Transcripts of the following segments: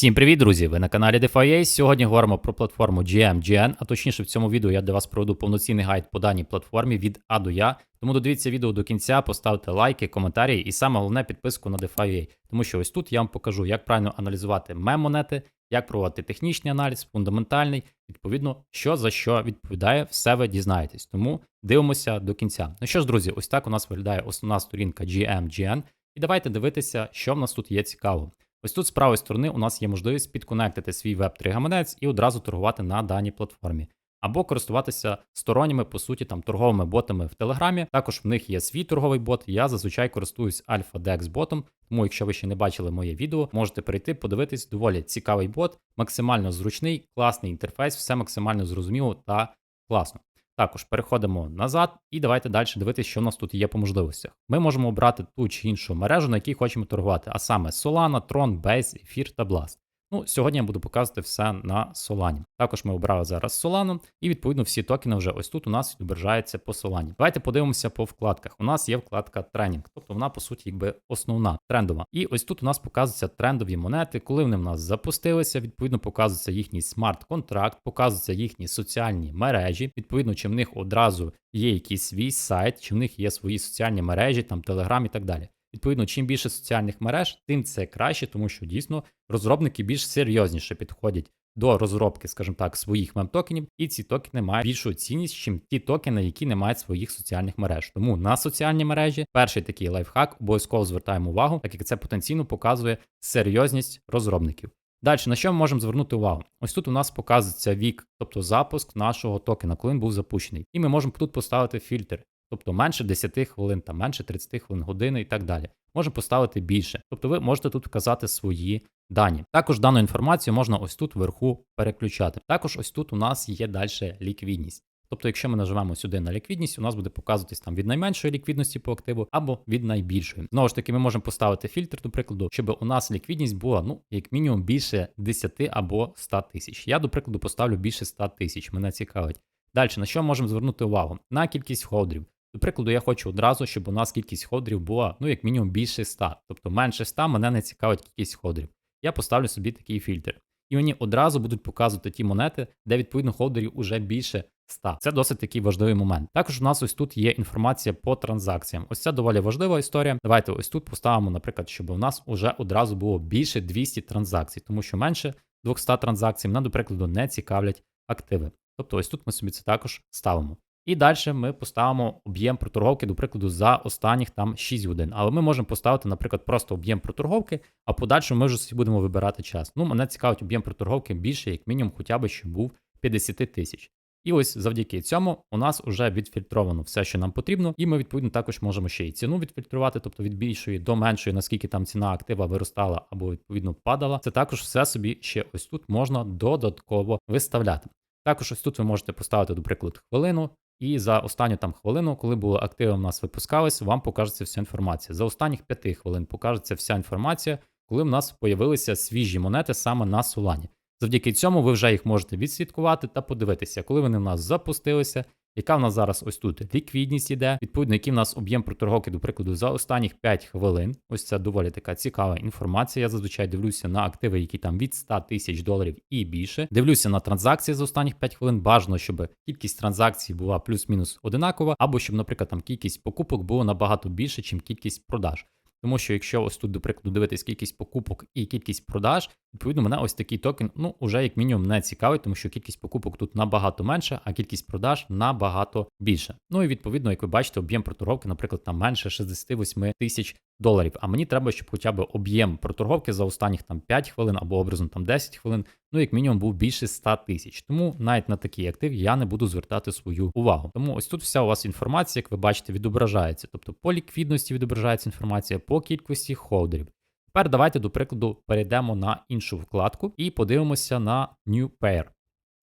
Всім привіт, друзі! Ви на каналі DeFi. Сьогодні говоримо про платформу GMGN, а точніше в цьому відео я для вас проведу повноцінний гайд по даній платформі від А до Я. Тому додивіться відео до кінця, поставте лайки, коментарі і саме головне підписку на DeFi. Тому що ось тут я вам покажу, як правильно аналізувати мем-монети, як проводити технічний аналіз, фундаментальний, відповідно, що за що відповідає, все ви дізнаєтесь. Тому дивимося до кінця. Ну що ж, друзі, ось так у нас виглядає основна сторінка GMGN. І давайте дивитися, що в нас тут є цікаво. Ось тут з правої сторони у нас є можливість підконектити свій Web3 гаманець і одразу торгувати на даній платформі. Або користуватися сторонніми, по суті, там торговими ботами в Телеграмі. Також в них є свій торговий бот. Я зазвичай користуюсь Alpha Dex ботом. Тому, якщо ви ще не бачили моє відео, можете перейти, подивитись. Доволі цікавий бот, максимально зручний, класний інтерфейс, все максимально зрозуміло та класно. Також переходимо назад і давайте далі дивитися, що у нас тут є по можливостях. Ми можемо обрати ту чи іншу мережу, на якій хочемо торгувати, а саме Solana, Tron, Base, Ефір та Blast. Ну, сьогодні я буду показувати все на Solana. Також ми обрали зараз Solana, і відповідно всі токени вже ось тут у нас відображаються по Solana. Давайте подивимося по вкладках. У нас є вкладка тренінг, тобто вона, по суті, якби основна трендова. І ось тут у нас показуються трендові монети, коли вони в нас запустилися. Відповідно, показується їхній смарт-контракт, показуються їхні соціальні мережі. Відповідно, чи в них одразу є якийсь свій сайт, чи в них є свої соціальні мережі, там Телеграм і так далі. Відповідно, чим більше соціальних мереж, тим це краще, тому що дійсно розробники більш серйозніше підходять до розробки, скажімо так, своїх мем-токенів, і ці токени мають більшу цінність, ніж ті токени, які не мають своїх соціальних мереж. Тому на соціальні мережі перший такий лайфхак обов'язково звертаємо увагу, так як це потенційно показує серйозність розробників. Далі, на що ми можемо звернути увагу? Ось тут у нас показується вік, тобто запуск нашого токена, коли він був запущений. І ми можемо тут поставити фільтр. Тобто менше 10 хвилин, там менше 30 хвилин, години і так далі. Можемо поставити більше. Тобто ви можете тут вказати свої дані. Також дану інформацію можна ось тут вверху переключати. Також ось тут у нас є далі ліквідність. Тобто, якщо ми нажимаємо сюди на ліквідність, у нас буде показуватись там від найменшої ліквідності по активу або від найбільшої. Знову ж таки, ми можемо поставити фільтр, до прикладу, щоб у нас ліквідність була, ну, як мінімум, більше 10 або 100 тисяч. Я, до прикладу, поставлю більше 100 тисяч. Мене цікавить. Далі, на що можемо звернути увагу? На кількість холдерів. До прикладу, я хочу одразу, щоб у нас кількість ходерів була, ну, як мінімум, більше 100. Тобто менше 100 мене не цікавить кількість ходерів. Я поставлю собі такий фільтр. І мені одразу будуть показувати ті монети, де відповідно холдерів уже більше 100. Це досить такий важливий момент. Також у нас ось тут є інформація по транзакціям. Ось це доволі важлива історія. Давайте ось тут поставимо, наприклад, щоб у нас уже одразу було більше 200 транзакцій, тому що менше 200 транзакцій мене, до прикладу, не цікавлять активи. Тобто ось тут ми собі це також ставимо. І далі ми поставимо об'єм проторговки, до прикладу, за останніх там 6 годин. Але ми можемо поставити, наприклад, просто об'єм проторговки, а подальше ми вже будемо вибирати час. Ну, мене цікавить об'єм проторговки більше, як мінімум, хоча б щоб був 50 тисяч. І ось завдяки цьому у нас вже відфільтровано все, що нам потрібно, і ми відповідно також можемо ще й ціну відфільтрувати, тобто від більшої до меншої, наскільки там ціна актива виростала або відповідно падала. Це також все собі ще ось тут можна додатково виставляти. Також ось тут ви можете поставити, до прикладу, хвилину, і за останню там хвилину, коли були активи у нас випускались, вам покажеться вся інформація. За останніх 5 хвилин покажеться вся інформація, коли в нас появилися свіжі монети саме на Солані. Завдяки цьому ви вже їх можете відслідкувати та подивитися, коли вони в нас запустилися, яка в нас зараз ось тут ліквідність іде, відповідно, який в нас об'єм проторговки, до прикладу, за останніх 5 хвилин. Ось це доволі така цікава інформація. Я зазвичай дивлюся на активи, які там від 100 тисяч доларів і більше. Дивлюся на транзакції за останніх 5 хвилин. Бажано, щоб кількість транзакцій була плюс-мінус одинакова, або щоб, наприклад, там кількість покупок було набагато більше, ніж кількість продаж. Тому що якщо ось тут, до прикладу, дивитись кількість покупок і кількість продаж, відповідно, мене ось такий токен, ну, уже як мінімум не цікавить, тому що кількість покупок тут набагато менше, а кількість продаж набагато більше. Ну і відповідно, як ви бачите, об'єм проторговки, наприклад, там менше 68 тисяч доларів. А мені треба, щоб хоча б об'єм проторговки за останніх там 5 хвилин або образом там 10 хвилин, ну як мінімум був більше 100 тисяч. Тому навіть на такий актив я не буду звертати свою увагу. Тому ось тут вся у вас інформація, як ви бачите, відображається. Тобто по ліквідності відображається інформація, по кількості холдерів. Тепер давайте, до прикладу, перейдемо на іншу вкладку і подивимося на New Pair.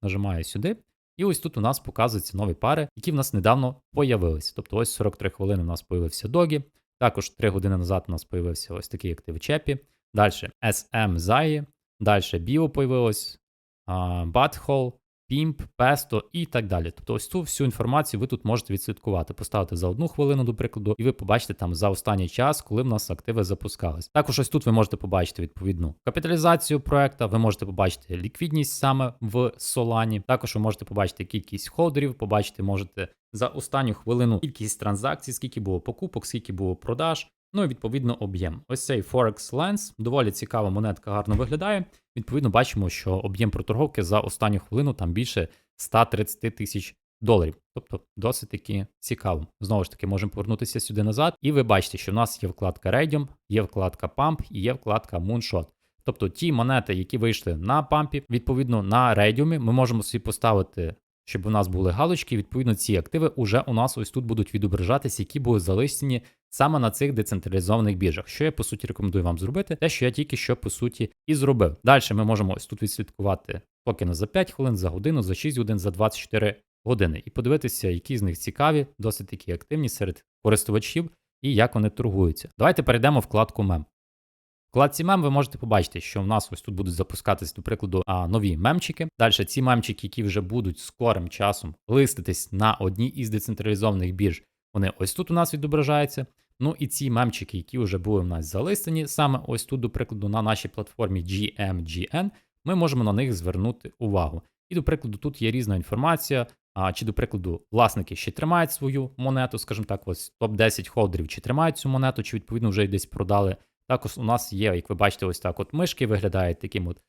Нажимаю сюди. І ось тут у нас показуються нові пари, які в нас недавно появилися. Тобто ось 43 хвилини у нас появився Догі, також 3 години назад у нас появився ось такий актив Чепі. Далі SM Zai, далі Bio появилось, Butthole, PIMP, Pesto і так далі. Тобто ось цю всю інформацію ви тут можете відслідкувати, поставити за одну хвилину, до прикладу, і ви побачите там за останній час, коли в нас активи запускались. Також ось тут ви можете побачити відповідну капіталізацію проекту, ви можете побачити ліквідність саме в Solana. Також ви можете побачити кількість холдерів, побачити можете за останню хвилину кількість транзакцій, скільки було покупок, скільки було продаж. Ну і відповідно об'єм. Ось цей Forex Lens, доволі цікава монетка, гарно виглядає. Відповідно, бачимо, що об'єм проторговки за останню хвилину там більше 130 тисяч доларів. Тобто досить таки цікаво. Знову ж таки, можемо повернутися сюди назад, і ви бачите, що в нас є вкладка Radium, є вкладка Pump і є вкладка Moonshot. Тобто ті монети, які вийшли на пампі, відповідно на Radium, ми можемо собі поставити. Щоб у нас були галочки, відповідно, ці активи вже у нас ось тут будуть відображатися, які були залистені саме на цих децентралізованих біржах. Що я по суті рекомендую вам зробити, те, що я тільки що по суті і зробив. Далі ми можемо ось тут відслідкувати токени за 5 хвилин, за годину, за 6 годин, за 24 години, і подивитися, які з них цікаві, досить такі активні серед користувачів і як вони торгуються. Давайте перейдемо вкладку мем. Вкладці мем ви можете побачити, що в нас ось тут будуть запускатись, до прикладу, нові мемчики. Далі ці мемчики, які вже будуть скорим часом листитись на одній із децентралізованих бірж, вони ось тут у нас відображаються. Ну і ці мемчики, які вже були в нас залистані, саме ось тут, до прикладу, на нашій платформі GMGN, ми можемо на них звернути увагу. І, до прикладу, тут є різна інформація. А чи, до прикладу, власники ще тримають свою монету, скажімо так, ось топ-10 холдерів, чи тримають цю монету, чи відповідно вже десь продали. Також у нас є, як ви бачите, ось так от мишки виглядають таким, от,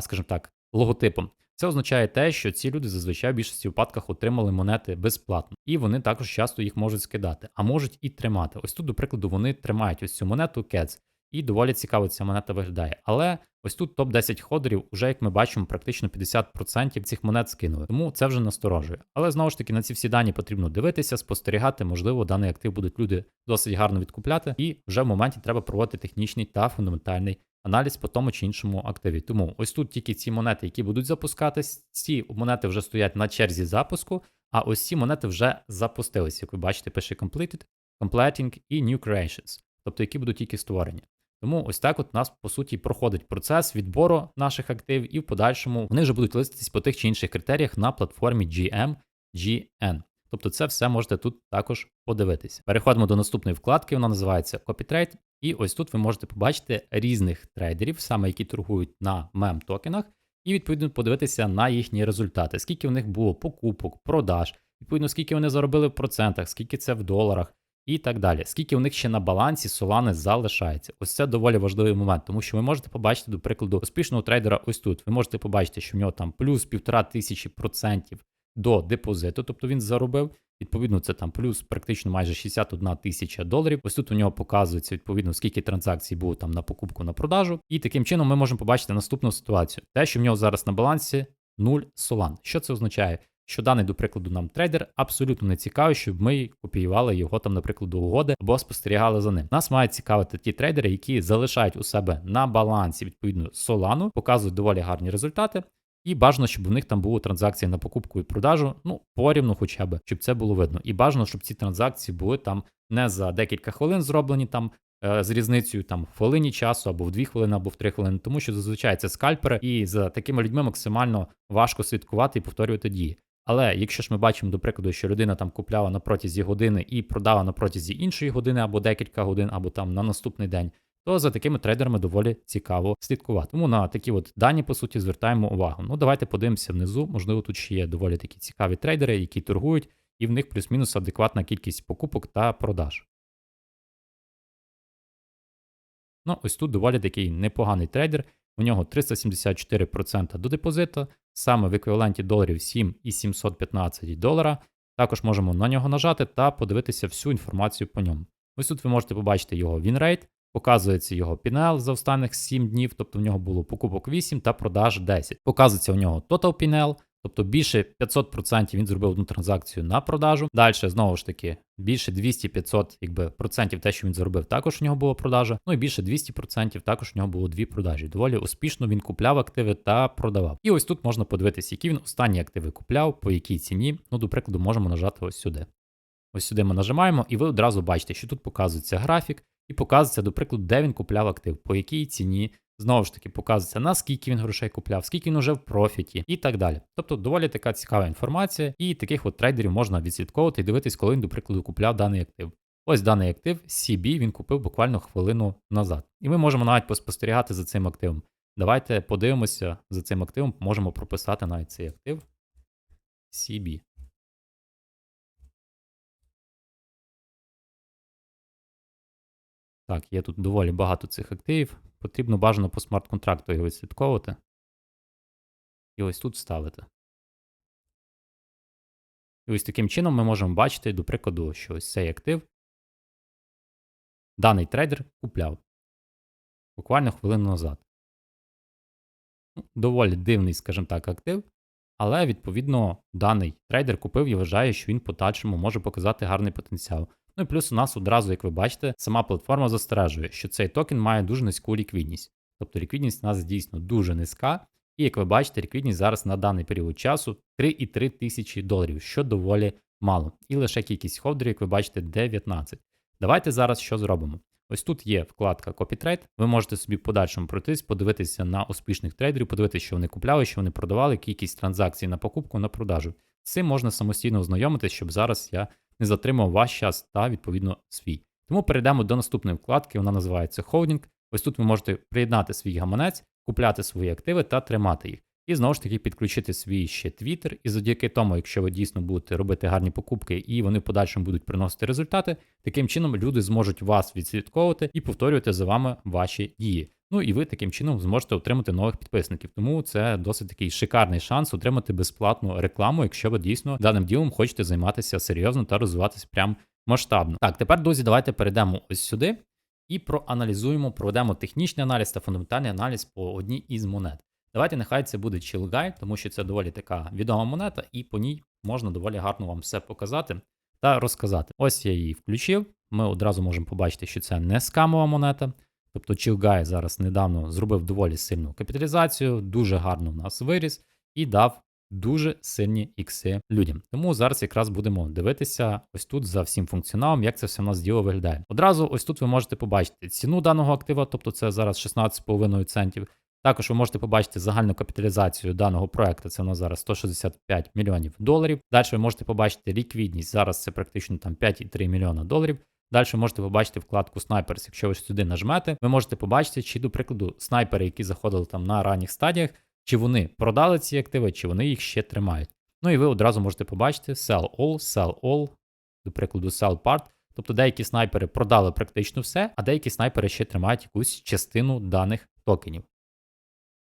скажімо так, логотипом. Це означає те, що ці люди зазвичай в більшості випадках отримали монети безплатно, і вони також часто їх можуть скидати, а можуть і тримати. Ось тут, до прикладу, вони тримають ось цю монету CATS, і доволі цікаво ця монета виглядає. Але ось тут топ-10 ходерів, уже як ми бачимо, практично 50% цих монет скинули. Тому це вже насторожує. Але знову ж таки на ці всі дані потрібно дивитися, спостерігати. Можливо, даний актив будуть люди досить гарно відкупляти, і вже в моменті треба проводити технічний та фундаментальний. Аналіз по тому чи іншому активі. Тому ось тут тільки ці монети, які будуть запускатись, ці монети вже стоять на черзі запуску, а ось ці монети вже запустились. Як ви бачите, пише Completed, Completing і New Creations, тобто які будуть тільки створені. Тому ось так от у нас по суті проходить процес відбору наших активів, і в подальшому вони вже будуть листитись по тих чи інших критеріях на платформі GM-GN. Тобто це все можете тут також подивитися. Переходимо до наступної вкладки, вона називається CopyTrade. І ось тут ви можете побачити різних трейдерів, саме які торгують на мем токенах, і відповідно подивитися на їхні результати, скільки в них було покупок, продаж, відповідно, скільки вони заробили в процентах, скільки це в доларах і так далі. Скільки у них ще на балансі Solana залишається. Ось це доволі важливий момент, тому що ви можете побачити, до прикладу, успішного трейдера ось тут. Ви можете побачити, що в нього там плюс півтора тисячі процентів до депозиту, тобто він заробив. Відповідно, це там плюс практично майже 61 тисяча доларів. Ось тут у нього показується відповідно, скільки транзакцій було там на покупку на продажу. І таким чином ми можемо побачити наступну ситуацію. Те, що в нього зараз на балансі 0 солан. Що це означає? Що даний, до прикладу, нам трейдер абсолютно не цікавий, щоб ми копіювали його там, наприклад, до угоди або спостерігали за ним. Нас мають цікавити ті трейдери, які залишають у себе на балансі відповідно солану, показують доволі гарні результати. І бажано, щоб у них там були транзакції на покупку і продажу, ну, порівну хоча б, щоб це було видно. І бажано, щоб ці транзакції були там не за декілька хвилин зроблені там е, з різницею там в хвилині часу, або в дві хвилини, або в три хвилини, тому що зазвичай це скальпери, і за такими людьми максимально важко слідкувати і повторювати дії. Але якщо ж ми бачимо, до прикладу, що людина там купляла на протязі години і продала на протязі іншої години, або декілька годин, або там на наступний день, то за такими трейдерами доволі цікаво слідкувати. Тому на такі от дані, по суті, звертаємо увагу. Ну, давайте подивимося внизу. Можливо, тут ще є доволі такі цікаві трейдери, які торгують, і в них плюс-мінус адекватна кількість покупок та продаж. Ну, ось тут доволі такий непоганий трейдер. У нього 374% до депозиту, саме в еквіваленті доларів 7,715 долара. Також можемо на нього нажати та подивитися всю інформацію по ньому. Ось тут ви можете побачити його вінрейт, Показується його пінел за останніх 7 днів, тобто в нього було покупок 8 та продаж 10. Показується у нього Total Пінел, тобто більше 500% він зробив одну транзакцію на продажу. Далі, знову ж таки, більше 200-500 якби, процентів те, що він заробив, також у нього була продажа. Ну і більше 200% також у нього було дві продажі. Доволі успішно він купляв активи та продавав. І ось тут можна подивитися, які він останні активи купляв, по якій ціні. Ну, до прикладу, можемо нажати ось сюди. Ось сюди ми нажимаємо, і ви одразу бачите, що тут показується графік і показується, до прикладу, де він купляв актив, по якій ціні, Знову ж таки, показується, наскільки він грошей купляв, скільки він уже в профіті і так далі. Тобто доволі така цікава інформація, і таких от трейдерів можна відслідковувати і дивитись, коли він, до прикладу, купляв даний актив. Ось даний актив CB він купив буквально хвилину назад. І ми можемо навіть поспостерігати за цим активом. Давайте подивимося за цим активом, можемо прописати навіть цей актив CB. Так, є тут доволі багато цих активів. Потрібно бажано по смарт-контракту його відслідковувати. І ось тут ставити. І ось таким чином ми можемо бачити, до прикладу, що ось цей актив даний трейдер купляв буквально хвилину назад. Ну, Доволі дивний, скажімо так, актив, але відповідно даний трейдер купив і вважає, що він подальшому може показати гарний потенціал. Ну і плюс у нас одразу, як ви бачите, сама платформа застережує, що цей токен має дуже низьку ліквідність. Тобто ліквідність у нас дійсно дуже низька. І як ви бачите, ліквідність зараз на даний період часу 3,3 тисячі доларів, що доволі мало. І лише кількість холдерів, як ви бачите, 19. Давайте зараз що зробимо. Ось тут є вкладка CopyTrade. Ви можете собі в подальшому пройтись, подивитися на успішних трейдерів, подивитися, що вони купляли, що вони продавали, кількість транзакцій на покупку, на продажу. Цим можна самостійно ознайомитись, щоб зараз я не затримав ваш час та відповідно свій. Тому перейдемо до наступної вкладки, вона називається Holding. Ось тут ви можете приєднати свій гаманець, купляти свої активи та тримати їх. І знову ж таки підключити свій ще Twitter. І завдяки тому, якщо ви дійсно будете робити гарні покупки і вони в подальшому будуть приносити результати, таким чином люди зможуть вас відслідковувати і повторювати за вами ваші дії. Ну і ви таким чином зможете отримати нових підписників. Тому це досить такий шикарний шанс отримати безплатну рекламу, якщо ви дійсно даним ділом хочете займатися серйозно та розвиватися прям масштабно. Так, тепер, друзі, давайте перейдемо ось сюди і проаналізуємо, проведемо технічний аналіз та фундаментальний аналіз по одній із монет. Давайте нехай це буде Chill тому що це доволі така відома монета, і по ній можна доволі гарно вам все показати та розказати. Ось я її включив. Ми одразу можемо побачити, що це не скамова монета. Тобто Chill зараз недавно зробив доволі сильну капіталізацію, дуже гарно в нас виріс і дав дуже сильні ікси людям. Тому зараз якраз будемо дивитися ось тут за всім функціоналом, як це все в нас діло виглядає. Одразу ось тут ви можете побачити ціну даного актива, тобто це зараз 16,5 центів. Також ви можете побачити загальну капіталізацію даного проекту. Це у нас зараз 165 мільйонів доларів. Далі ви можете побачити ліквідність. Зараз це практично там 5,3 мільйона доларів. Далі можете побачити вкладку Snipers. Якщо ви сюди нажмете, ви можете побачити, чи, до прикладу, снайпери, які заходили там на ранніх стадіях, чи вони продали ці активи, чи вони їх ще тримають. Ну і ви одразу можете побачити sell all, sell all, до прикладу, sell part. Тобто деякі снайпери продали практично все, а деякі снайпери ще тримають якусь частину даних токенів.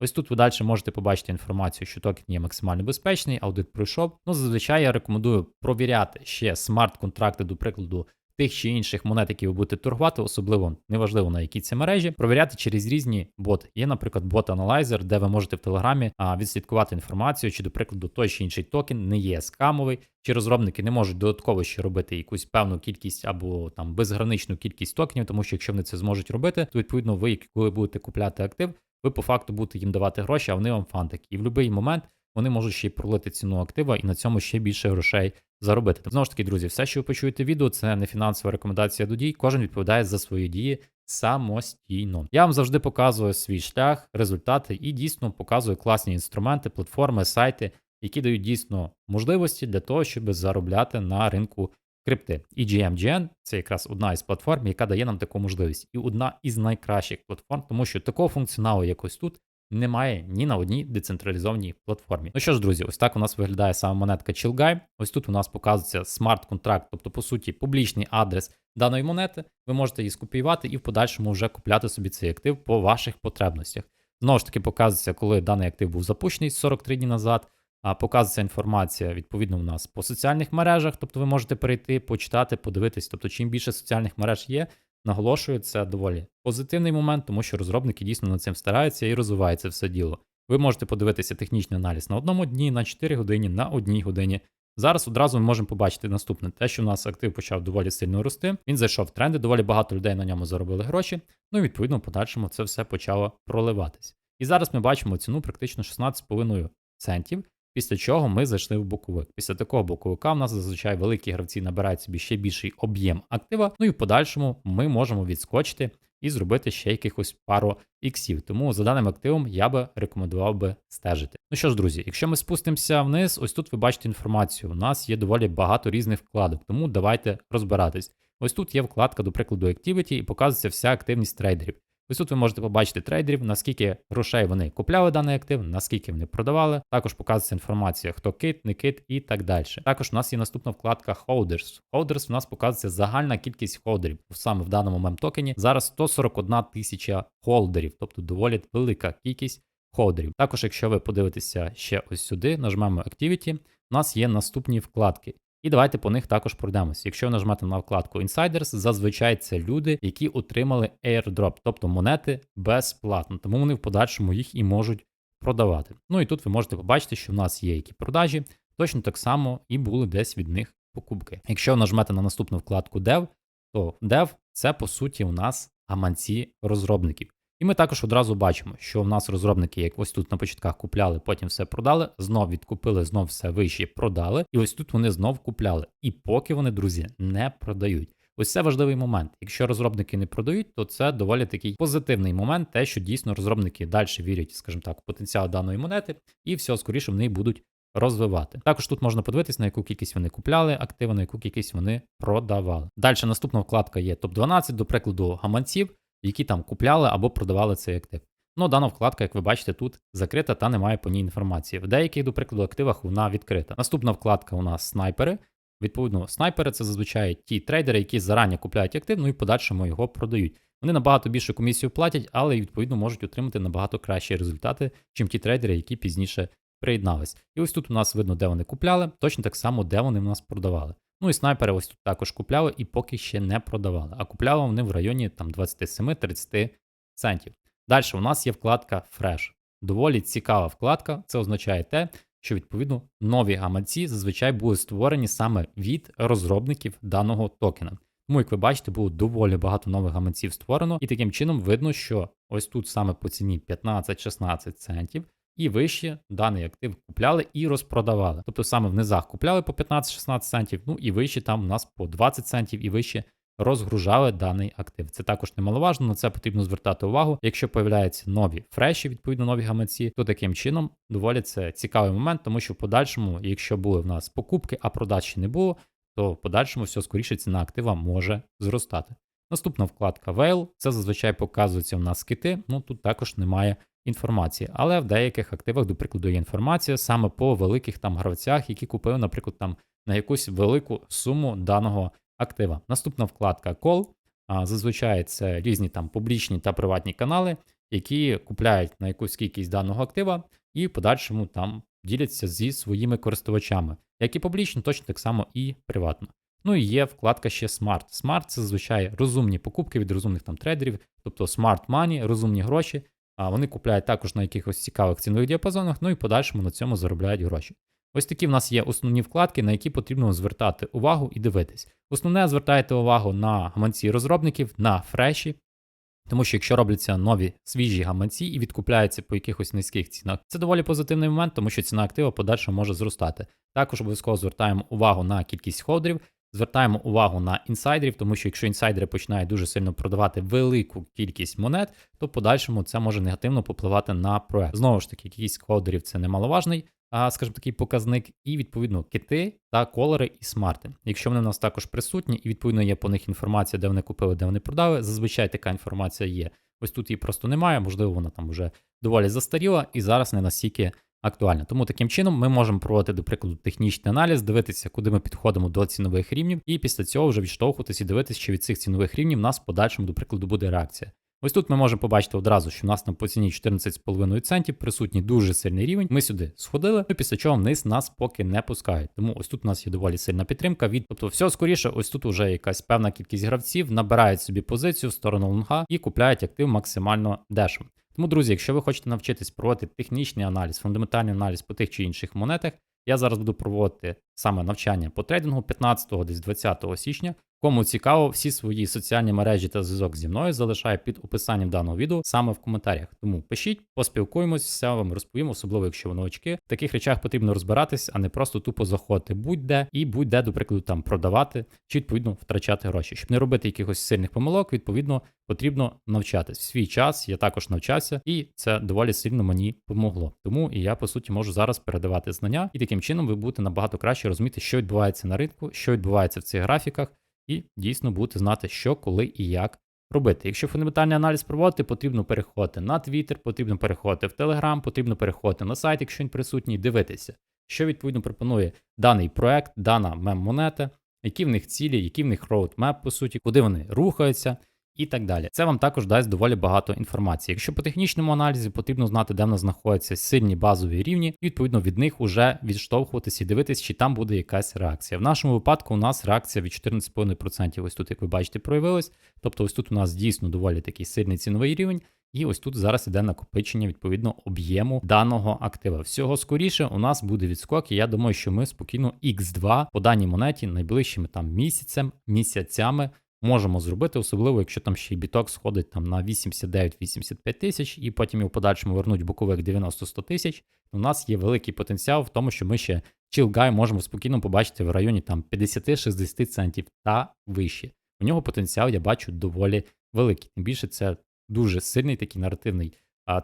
Ось тут ви далі можете побачити інформацію, що токен є максимально безпечний, аудит пройшов. Ну, зазвичай я рекомендую провіряти ще смарт-контракти, до прикладу, тих чи інших монет, які ви будете торгувати, особливо неважливо на якій це мережі, провіряти через різні боти. Є, наприклад, бот-аналайзер, де ви можете в Телеграмі відслідкувати інформацію, чи, до прикладу, той чи інший токен не є скамовий, чи розробники не можуть додатково ще робити якусь певну кількість або там безграничну кількість токенів, тому що якщо вони це зможуть робити, то відповідно ви, коли будете купляти актив, ви по факту будете їм давати гроші, а вони вам фантики. І в будь-який момент вони можуть ще й пролити ціну актива і на цьому ще більше грошей заробити. Знову ж таки, друзі, все, що ви почуєте в відео, це не фінансова рекомендація до дій. Кожен відповідає за свої дії самостійно. Я вам завжди показую свій шлях, результати і дійсно показую класні інструменти, платформи, сайти, які дають дійсно можливості для того, щоб заробляти на ринку крипти. І GMGN це якраз одна із платформ, яка дає нам таку можливість. І одна із найкращих платформ, тому що такого функціоналу якось тут немає ні на одній децентралізованій платформі. Ну що ж, друзі, ось так у нас виглядає саме монетка ChillGuy. Ось тут у нас показується смарт-контракт, тобто, по суті, публічний адрес даної монети. Ви можете її скопіювати і в подальшому вже купляти собі цей актив по ваших потребностях. Знову ж таки, показується, коли даний актив був запущений 43 дні назад. А показується інформація відповідно у нас по соціальних мережах, тобто ви можете перейти, почитати, подивитись. Тобто, чим більше соціальних мереж є, наголошую, це доволі позитивний момент, тому що розробники дійсно над цим стараються і розвивається все діло. Ви можете подивитися технічний аналіз на одному дні, на 4 годині, на одній годині. Зараз одразу ми можемо побачити наступне: те, що у нас актив почав доволі сильно рости. Він зайшов в тренди, доволі багато людей на ньому заробили гроші. Ну і відповідно, в подальшому це все почало проливатись. І зараз ми бачимо ціну практично 16,5 центів. Після чого ми зайшли в боковик. Після такого боковика в нас зазвичай великі гравці набирають собі ще більший об'єм актива. Ну і в подальшому ми можемо відскочити і зробити ще якихось пару іксів. Тому за даним активом я би рекомендував би стежити. Ну що ж, друзі, якщо ми спустимося вниз, ось тут ви бачите інформацію. У нас є доволі багато різних вкладок, тому давайте розбиратись. Ось тут є вкладка, до прикладу, Activity, і показується вся активність трейдерів. Ось тут ви можете побачити трейдерів, наскільки грошей вони купляли даний актив, наскільки вони продавали. Також показується інформація, хто кит, не кит і так далі. Також у нас є наступна вкладка Holders. Holders у нас показується загальна кількість холдерів. Саме в даному мем-токені зараз 141 тисяча холдерів, тобто доволі велика кількість холдерів. Також, якщо ви подивитеся ще ось сюди, нажмемо Activity, у нас є наступні вкладки. І давайте по них також пройдемось. Якщо нажмете на вкладку Insiders, зазвичай це люди, які отримали airdrop, тобто монети безплатно, тому вони в подальшому їх і можуть продавати. Ну і тут ви можете побачити, що в нас є які продажі, точно так само і були десь від них покупки. Якщо нажмете на наступну вкладку Dev, то Dev це по суті у нас гаманці розробників. І ми також одразу бачимо, що в нас розробники, як ось тут на початках купляли, потім все продали, знов відкупили, знов все вище продали, і ось тут вони знов купляли. І поки вони, друзі, не продають. Ось це важливий момент. Якщо розробники не продають, то це доволі такий позитивний момент, те, що дійсно розробники далі вірять, скажімо так, в потенціал даної монети, і все скоріше вони будуть розвивати. Також тут можна подивитись, на яку кількість вони купляли активи, на яку кількість вони продавали. Далі наступна вкладка є топ-12, до прикладу, гаманців які там купляли або продавали цей актив. Ну, дана вкладка, як ви бачите, тут закрита та немає по ній інформації. В деяких, до прикладу, активах вона відкрита. Наступна вкладка у нас снайпери. Відповідно, снайпери це зазвичай ті трейдери, які зарані купляють актив, ну і подальшому його продають. Вони набагато більше комісію платять, але відповідно можуть отримати набагато кращі результати, чим ті трейдери, які пізніше приєднались. І ось тут у нас видно, де вони купляли, точно так само, де вони в нас продавали. Ну і снайпери ось тут також купляли і поки ще не продавали. А купляли вони в районі там 27-30 центів. Далі у нас є вкладка Fresh. Доволі цікава вкладка. Це означає те, що відповідно нові гаманці зазвичай були створені саме від розробників даного токена. Тому, як ви бачите, було доволі багато нових гаманців створено, і таким чином видно, що ось тут саме по ціні 15-16 центів і вище даний актив купляли і розпродавали. Тобто саме в низах купляли по 15-16 центів, ну і вище там у нас по 20 центів і вище розгружали даний актив. Це також немаловажно, на це потрібно звертати увагу. Якщо появляються нові фреші, відповідно нові гаманці, то таким чином доволі це цікавий момент, тому що в подальшому, якщо були в нас покупки, а продаж ще не було, то в подальшому все скоріше ціна актива може зростати. Наступна вкладка Whale, це зазвичай показується в нас кити, ну тут також немає інформації. Але в деяких активах, до прикладу, є інформація саме по великих там гравцях, які купили, наприклад, там на якусь велику суму даного актива. Наступна вкладка Call. Зазвичай це різні там публічні та приватні канали, які купляють на якусь кількість даного актива і в подальшому там діляться зі своїми користувачами, як і публічно, точно так само і приватно. Ну і є вкладка ще Smart. Smart це зазвичай розумні покупки від розумних там трейдерів, тобто Smart Money, розумні гроші, а вони купляють також на якихось цікавих цінових діапазонах, ну і подальшому на цьому заробляють гроші. Ось такі в нас є основні вкладки, на які потрібно звертати увагу і дивитись. Основне звертайте увагу на гаманці розробників, на фреші, тому що якщо робляться нові свіжі гаманці і відкупляються по якихось низьких цінах, це доволі позитивний момент, тому що ціна актива подальше може зростати. Також обов'язково звертаємо увагу на кількість холдерів, Звертаємо увагу на інсайдерів, тому що якщо інсайдери починають дуже сильно продавати велику кількість монет, то в подальшому це може негативно попливати на проект. Знову ж таки, кількість кодерів це немаловажний, а скажімо такий показник, і відповідно кити та колори і смарти. Якщо вони у нас також присутні, і відповідно є по них інформація, де вони купили, де вони продали. Зазвичай така інформація є. Ось тут її просто немає, можливо, вона там вже доволі застаріла і зараз не настільки актуальна. Тому таким чином ми можемо проводити, до прикладу, технічний аналіз, дивитися, куди ми підходимо до цінових рівнів, і після цього вже відштовхуватися і дивитися, чи від цих цінових рівнів у нас в подальшому, до прикладу, буде реакція. Ось тут ми можемо побачити одразу, що у нас на по ціні 14,5 центів присутній дуже сильний рівень. Ми сюди сходили, і після чого вниз нас поки не пускають. Тому ось тут у нас є доволі сильна підтримка. Від тобто, все скоріше, ось тут вже якась певна кількість гравців набирають собі позицію в сторону лонга і купляють актив максимально дешево. Тому, друзі, якщо ви хочете навчитись проводити технічний аналіз, фундаментальний аналіз по тих чи інших монетах, я зараз буду проводити саме навчання по трейдингу 15 десь 20 січня. Кому цікаво, всі свої соціальні мережі та зв'язок зі мною залишаю під описанням даного відео саме в коментарях. Тому пишіть, поспілкуємось, все вам розповім, особливо якщо ви новачки. В таких речах потрібно розбиратись, а не просто тупо заходити будь-де і будь-де, до прикладу, там продавати чи відповідно втрачати гроші. Щоб не робити якихось сильних помилок, відповідно потрібно навчатись. В свій час я також навчався, і це доволі сильно мені допомогло. Тому і я по суті можу зараз передавати знання, і таким чином ви будете набагато краще розуміти, що відбувається на ринку, що відбувається в цих графіках і дійсно будете знати, що, коли і як робити. Якщо фундаментальний аналіз проводити, потрібно переходити на Twitter, потрібно переходити в Telegram, потрібно переходити на сайт, якщо він присутній, дивитися, що відповідно пропонує даний проект, дана мем-монета, які в них цілі, які в них роудмеп, по суті, куди вони рухаються. І так далі. Це вам також дасть доволі багато інформації. Якщо по технічному аналізі потрібно знати, де в нас знаходяться сильні базові рівні, і відповідно від них уже відштовхуватися і дивитись, чи там буде якась реакція. В нашому випадку у нас реакція від 14,5%. Ось тут, як ви бачите, проявилась. Тобто, ось тут у нас дійсно доволі такий сильний ціновий рівень. І ось тут зараз іде накопичення відповідно об'єму даного актива. Всього скоріше у нас буде відскок, і я думаю, що ми спокійно X2 по даній монеті найближчими там місяцем, місяцями можемо зробити, особливо, якщо там ще й біток сходить там на 89-85 тисяч, і потім його в подальшому вернуть бокових 90-100 тисяч. У нас є великий потенціал в тому, що ми ще чилгай можемо спокійно побачити в районі там 50-60 центів та вище. У нього потенціал я бачу доволі великий. Тим більше це дуже сильний такий наративний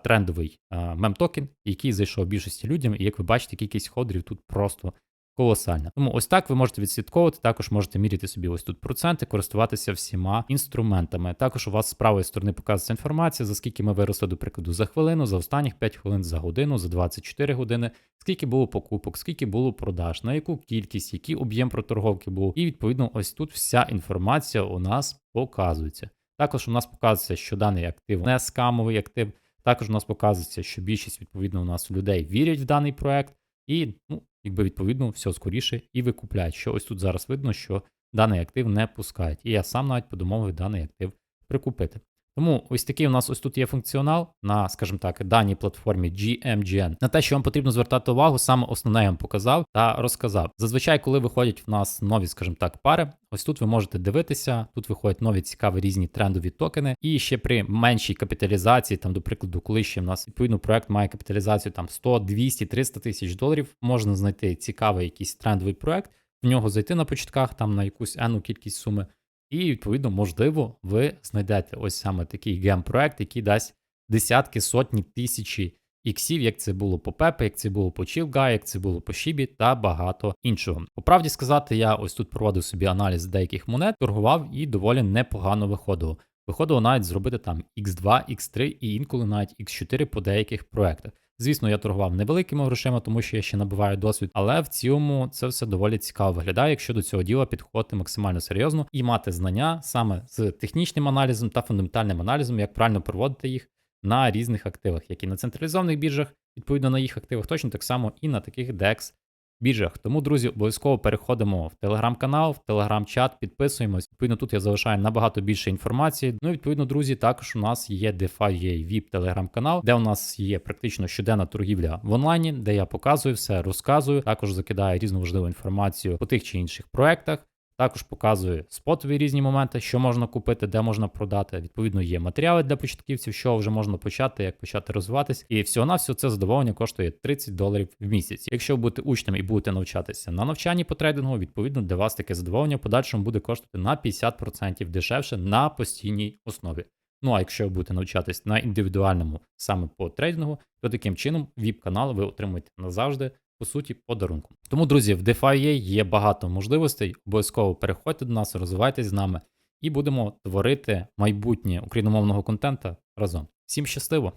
трендовий мем-токен, який зайшов більшості людям, і як ви бачите, кількість ходерів тут просто колосальна. Тому ось так ви можете відслідковувати, також можете міряти собі ось тут проценти, користуватися всіма інструментами. Також у вас з правої сторони показується інформація, за скільки ми виросли, до прикладу, за хвилину, за останніх 5 хвилин, за годину, за 24 години, скільки було покупок, скільки було продаж, на яку кількість, який об'єм проторговки був. І відповідно, ось тут вся інформація у нас показується. Також у нас показується, що даний актив не скамовий актив. Також у нас показується, що більшість відповідно у нас людей вірять в даний проект, і ну, якби відповідно все скоріше і викупляють. Що ось тут зараз видно, що даний актив не пускають. І я сам навіть подумовив даний актив прикупити. Тому ось такий у нас ось тут є функціонал на, скажімо так, даній платформі GMGN. На те, що вам потрібно звертати увагу, саме основне я вам показав та розказав. Зазвичай, коли виходять в нас нові, скажімо так, пари, ось тут ви можете дивитися, тут виходять нові цікаві різні трендові токени. І ще при меншій капіталізації, там, до прикладу, коли ще в нас відповідно проект має капіталізацію там 100, 200, 300 тисяч доларів, можна знайти цікавий якийсь трендовий проект, в нього зайти на початках там на якусь енну кількість суми. І, відповідно, можливо, ви знайдете ось саме такий гем-проект, який дасть десятки, сотні тисячі іксів, як це було по Пепе, як це було по Чілга, як це було по Шібі та багато іншого. По правді сказати, я ось тут проводив собі аналіз деяких монет, торгував і доволі непогано виходило. Виходило навіть зробити там X2, X3 і інколи навіть X4 по деяких проектах. Звісно, я торгував невеликими грошима, тому що я ще набуваю досвід, але в цілому це все доволі цікаво виглядає, якщо до цього діла підходити максимально серйозно і мати знання саме з технічним аналізом та фундаментальним аналізом, як правильно проводити їх на різних активах, як і на централізованих біржах, відповідно на їх активах, точно так само і на таких DEX біржах. Тому, друзі, обов'язково переходимо в телеграм-канал, в телеграм-чат, підписуємось. Відповідно, тут я залишаю набагато більше інформації. Ну, і, відповідно, друзі, також у нас є DeFi VIP телеграм-канал, де у нас є практично щоденна торгівля в онлайні, де я показую все, розказую. Також закидаю різну важливу інформацію по тих чи інших проектах. Також показує спотові різні моменти, що можна купити, де можна продати. Відповідно, є матеріали для початківців, що вже можна почати, як почати розвиватись. І всього на все це задоволення коштує 30 доларів в місяць. Якщо ви будете учнем і будете навчатися на навчанні по трейдингу, відповідно для вас таке задоволення в подальшому буде коштувати на 50% дешевше на постійній основі. Ну а якщо ви будете навчатись на індивідуальному саме по трейдингу, то таким чином VIP-канал ви отримуєте назавжди по суті, подарунком. Тому, друзі, в DeFi є багато можливостей. Обов'язково переходьте до нас, розвивайтесь з нами і будемо творити майбутнє україномовного контента разом. Всім щасливо!